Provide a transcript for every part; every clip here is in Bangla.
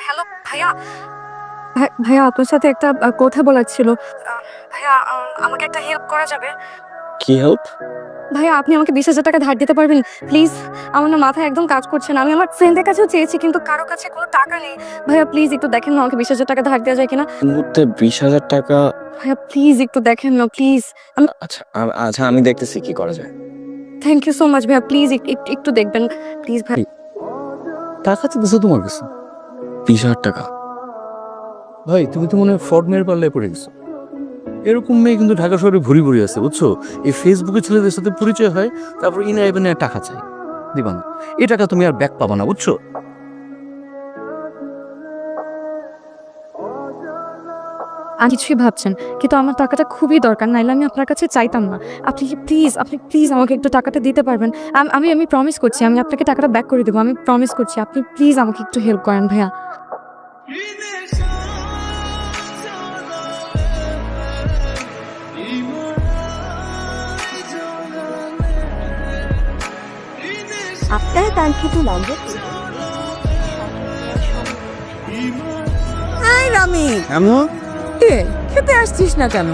হ্যালো ভাইয়া। ভাই- ভাইয়া আপনার সাথে একটা কথা বলার ছিল। ভাইয়া আমাকে একটা হেল্প করা যাবে? কি হেল্প ভাইয়া আপনি আমাকে বিশ হাজার টাকা ধার দিতে পারবেন? প্লিজ আমার না মাথায় একদম কাজ করছে না। আমি আমার ফ্রেন্ডের কাছেও চেয়েছি কিন্তু কারও কাছে কোনো টাকা নেই। ভাইয়া প্লিজ একটু দেখেন না আমাকে বিশ হাজার টাকা ধার দেওয়া যায় কিনা। মুহূর্তে বিশ হাজার টাকা ভাইয়া প্লিজ একটু দেখেন না প্লিজ আমি আচ্ছা আচ্ছা আমি দেখতেছি কি করা যায়। থ্যাংক ইউ সো মাচ ভাইয়া প্লিজ একটু দেখবেন। প্লিজ ভাই টাকা চাইতেছে তোমার কাছে। বিশ হাজার টাকা। ভাই, তুমি তো মনে হয় ফ্রড মেয়ের পাল্লায় পড়ে গেছো। এরকম মেয়ে কিন্তু ঢাকা শহরে ভুরি ভুরি আছে, বুঝছ? এই ফেসবুকে ছেলেদের সাথে পরিচয় হয়, তারপর ইনা এবেনে টাকা চাই। দিবা না এই টাকা তুমি আর ব্যাক পাবা না, বুঝছ? আর কিছুই ভাবছেন। কিন্তু আমার টাকাটা খুবই দরকার নাইলে আমি আপনার কাছে চাইতাম না। আপনি কি প্লিজ আপনি প্লিজ আমাকে একটু টাকাটা দিতে পারবেন? আম- আমি আমি প্রমিস করছি আমি আপনাকে টাকাটা ব্যাক করে দেবো আমি প্রমিস করছি। আপনি প্লিজ আমাকে একটু হেল্প করেন ভাইয়া। আপনার কাঙ্ক্ষিত নম্বর হাই রামি। এমন কে খেতে আসছিস না কেন?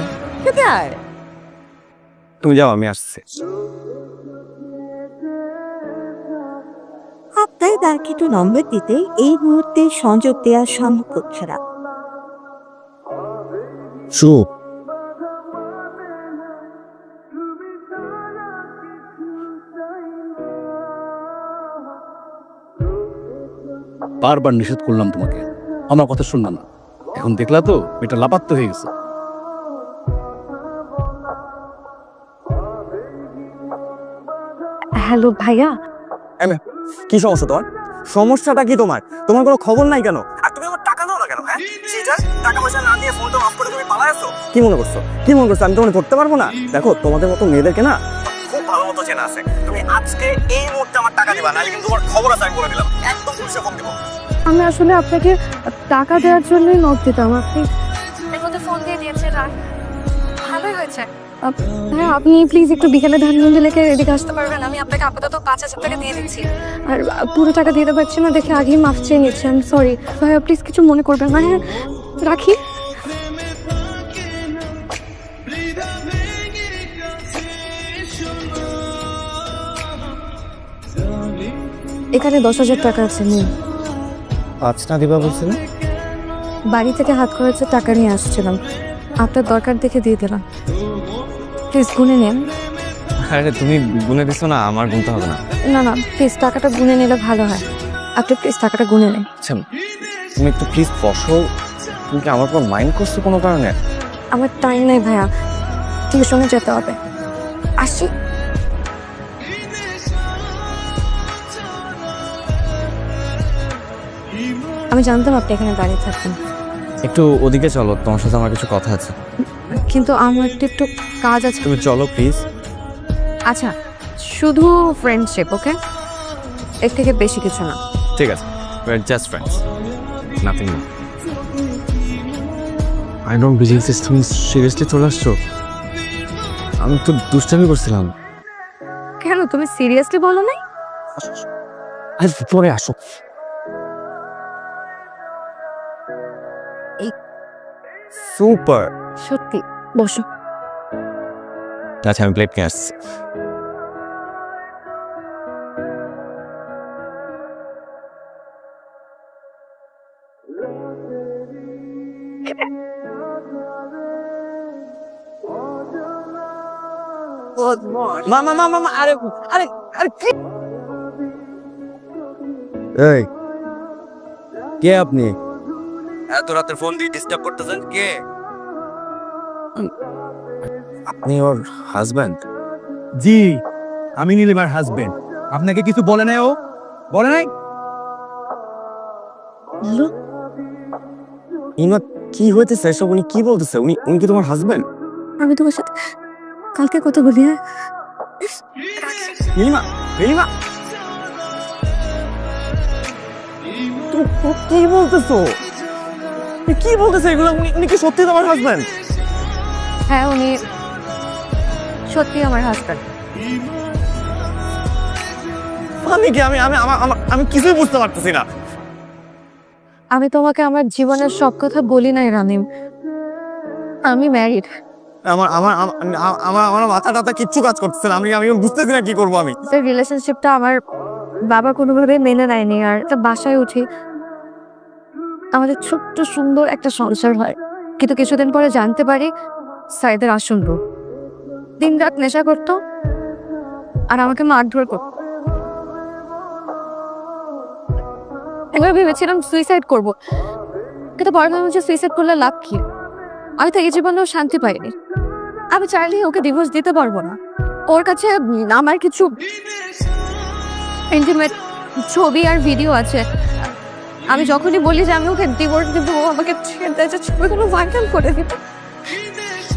খেতে আয়। তুমি যাও আমি আসছি। আপনার কাঙ্ক্ষিত নম্বর দিতে এই মুহূর্তে সংযোগ দেওয়া সম্ভব হচ্ছে না। চুপ। বারবার নিষেধ করলাম তোমাকে। আমার কথা শুনলাম না। এখন দেখলা তো এটা লাপাত্ত হয়ে গেছে। হ্যালো ভাইয়া। কি সমস্যা তোমার? সমস্যাটা কি তোমার? তোমার কোনো খবর নাই কেন? আর তুমি আমার টাকা দাও না কেন হ্যাঁ? চিটার টাকা পয়সা না দিয়ে ফোনটা অফ করে তুমি পালাই আসছো কি মনে করছ? কি মনে করছ? আমি তোমাকে ধরতে পারব না? দেখো তোমাদের মতো মেয়েদেরকে না খুব ভালো মতো চেনা আছে। তুমি আজকে এই মুহূর্তে আমার টাকা দিবা না কিন্তু তোমার খবর আছে আমি বলে দিলাম। একদম দিবো আমি আসলে আপনাকে টাকা দেওয়ার জন্যই নোট দিতাম। আপনি মধ্যে ফোন দিয়ে ভালোই হয়েছে। হ্যাঁ আপনি প্লিজ একটু বিকেলে ধানমন্ডি লেখে এদিকে আসতে পারবেন। আমি আপনাকে আপাতত পাঁচ হাজার টাকা দিয়ে দিচ্ছি। আর পুরো টাকা দিতে পারছি না দেখে আগেই মাফ চেয়ে নিচ্ছি। আমি সরি ভাইয়া প্লিজ কিছু মনে করবেন না হ্যাঁ? রাখি। এখানে দশ হাজার টাকা আছে পাঁচটা দিবা বলছিল? বাড়ি থেকে হাত খরচে টাকা নিয়ে আসছিলাম। আপনার দরকার দেখে দিয়ে দিলাম। প্লিজ গুনে নেন। আরে তুমি গুনে দিছো না আমার গুনতে হবে না। না না প্লিজ টাকাটা গুনে নিলে ভালো হয়। আপনি প্লিজ টাকাটা গুনে নেন। আচ্ছা তুমি একটু প্লিজ বসো। তুমি কি আমার উপর মাইন্ড করছ কোনো কারণে? আমার টাইম নেই ভাইয়া। টিউশনে যেতে হবে। আসি। আমি জানতাম আপনি এখানে দাঁড়িয়ে থাকবেন। একটু ওদিকে চলো তোমার সাথে আমার কিছু কথা আছে। কিন্তু আমার একটু একটু কাজ আছে। তুমি চলো প্লিজ আচ্ছা শুধু ফ্রেন্ডশিপ ওকে এর থেকে বেশি কিছু না। ঠিক আছে just friends nothing more I don't believe this তুমি সিরিয়াসলি চলে আসছো? আমি তো দুষ্টামি করছিলাম। কেন তুমি সিরিয়াসলি বলো নাই? আজ পরে আসো। সুপার সত্যি বসো। আচ্ছা আমি প্লেট নিয়ে আসছি। মা মা মা মা মা, আরে আরে আরে কি? এই কে আপনি? এত রাতে ফোন দিয়ে ডিস্টার্ব করতেছেন কে? আপনি ওর হাজব্যান্ড জি আমি নীলিমার হাজবেন্ড আপনাকে কিছু বলে নাই ও? বলে নাই? ইমা কি হইতেছে? এসব উনি কি বলতেছে? উনি উনি কি তোমার হাজবেন্ড আমি তোমার সাথে কালকে কথা বলি হ্যাঁ? নীলিমা নীলিমা! তুমি কি বলতেছো? তুমি কি বলতেছো এগুলো উনি কি সত্যি তোমার হাজবেন্ড হ্যাঁ উনি সত্যি আমার হাজব্যান্ড আমি কি আমি আমি আমি কিছুই বুঝতে পারতেছি না। আমি তোমাকে আমার জীবনের সব কথা বলি নাই রানিম। আমি ম্যারিড আমার আমার আমার আমার আমার মাথা টাথা কিচ্ছু কাজ করতেছে না। আমি আমি বুঝতেছি না কি করব আমি। রিলেশনশিপটা আমার বাবা কোনোভাবে মেনে নেয়নি আর একটা বাসায় উঠি আমাদের ছোট্ট সুন্দর একটা সংসার হয়। কিন্তু কিছুদিন পরে জানতে পারি সাইদের আসল রূপ দিন রাত নেশা করতো আর আমাকে মারধর করতো। একবার ভেবেছিলাম সুইসাইড করব। কিন্তু পরে ভাবলাম যে সুইসাইড করলে লাভ কি? আমি তো এই জীবনেও শান্তি পাইনি। আমি চাইলেই ওকে ডিভোর্স দিতে পারব না। ওর কাছে আমার কিছু ইন্টিমেট ছবি আর ভিডিও আছে। আমি যখনই বলি যে আমি ওকে ডিভোর্স দেবো ও আমাকে ছেড়ে দেয় যে ছবিগুলো ভাইরাল করে দিবে।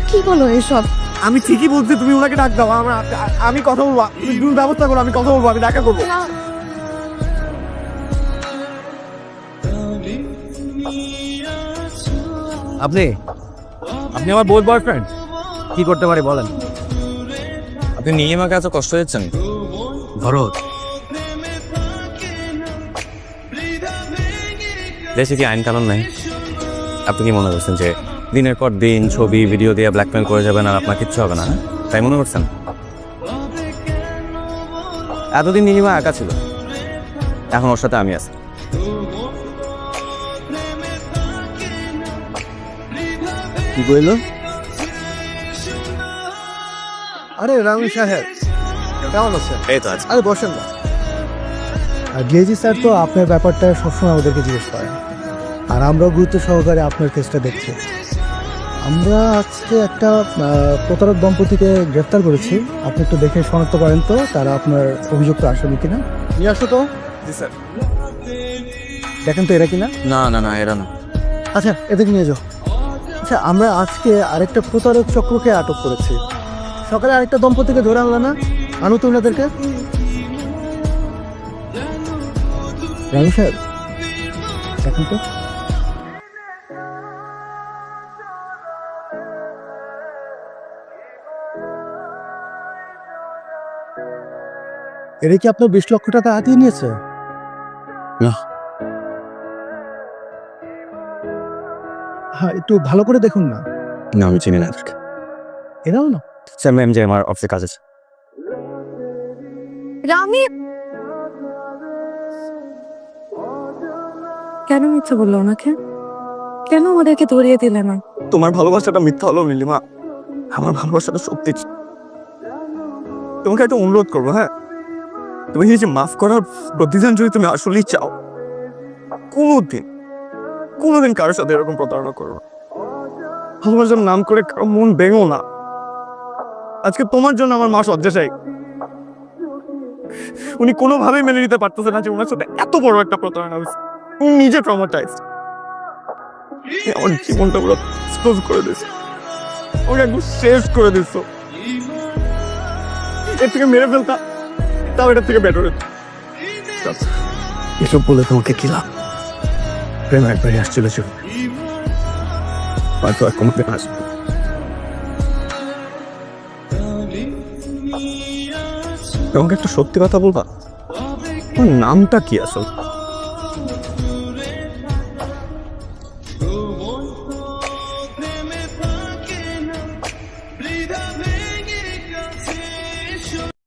কি বলো এসব? আমি ঠিকই বলছি তুমি ওনাকে ডাক দাও আমার আমি কথা বলব তুমি তুমি ব্যবস্থা করো আমি কথা বলব আমি দেখা করব। আপনি আপনি আমার বই বয়ফ্রেন্ড কি করতে পারি বলেন? আপনি নিয়ে আমাকে এত কষ্ট দিচ্ছেন? ভরত দেশে কি আইন কানুন নাই? আপনি কি মনে করছেন যে দিনের পর দিন ছবি ভিডিও দিয়ে ব্ল্যাকমেল করে যাবেন আর আপনার কিচ্ছু হবে না হ্যাঁ? তাই মনে করছেন? এতদিন নীলিমা একা ছিল। এখন ওর সাথে আমি আছি। কি কইলো আরে রামি সাহেব কেমন আছেন? এই তো আছে। আরে বসেন না। আর ডিএজি স্যার তো আপনার ব্যাপারটা সবসময় আমাদেরকে জিজ্ঞেস করেন। আর আমরাও গুরুত্ব সহকারে আপনার কেসটা দেখছি। আমরা আজকে একটা প্রতারক দম্পতিকে গ্রেফতার করেছি। আপনি একটু দেখে শনাক্ত করেন তো তারা আপনার অভিযুক্ত আসামি কিনা। নিয়ে আসো তো। জি স্যার। দেখেন তো এরা কিনা? না না না এরা না। আচ্ছা এদিকে নিয়ে যাও। আচ্ছা আমরা আজকে আরেকটা প্রতারক চক্রকে আটক করেছি। সকালে আরেকটা দম্পতিকে ধরে আনলো না? আনো তো ওনাদেরকে রানু সাহেব দেখেন তো? এরা কি আপনার বিশ লক্ষ টাকা হাতিয়ে নিয়েছে? না। হ্যাঁ একটু ভালো করে দেখুন না। না আমি চিনি না এদেরকে। এরাও না? স্যার ম্যাম যে আমার অফিসে কাজ আছে। রামি কেন মিথ্যা বলল ওনাকে? কেন আমাদেরকে ধরিয়ে দিলে না? তোমার ভালোবাসাটা মিথ্যা হলো, নীলিমা। আমার ভালোবাসাটা সত্যি তোমাকে একটা অনুরোধ করব হ্যাঁ? তুমি যে মাফ করার প্রতিদান যদি তুমি আসলেই চাও, কোনোদিন কোনোদিন কারোর সাথে এরকম প্রতারণা করো না। ভালোবাসার নাম করে কারও মন ভেঙো না। আজকে তোমার জন্য আমার মা শয্যাশায়ী। উনি কোনোভাবেই মেনে নিতে পারতেছে না যে ওনার সাথে এত বড় একটা প্রতারণা হয়েছে। নিজে ট্রমাটাইজ আমার জীবনটা পুরো এক্সপোজ করে দিয়েছে। ওকে একদম শেষ করে দিচ্ছ এর থেকে মেরে ফেলতা, তাও এটার থেকে বেটার হতো। এসব বলে তোমাকে কি লাভ? প্রেম একবারই আসছিল ছিল হয়তো আর কোনোদিন আসবে। তোমাকে একটা সত্যি কথা বলবা? নামটা কি আসল?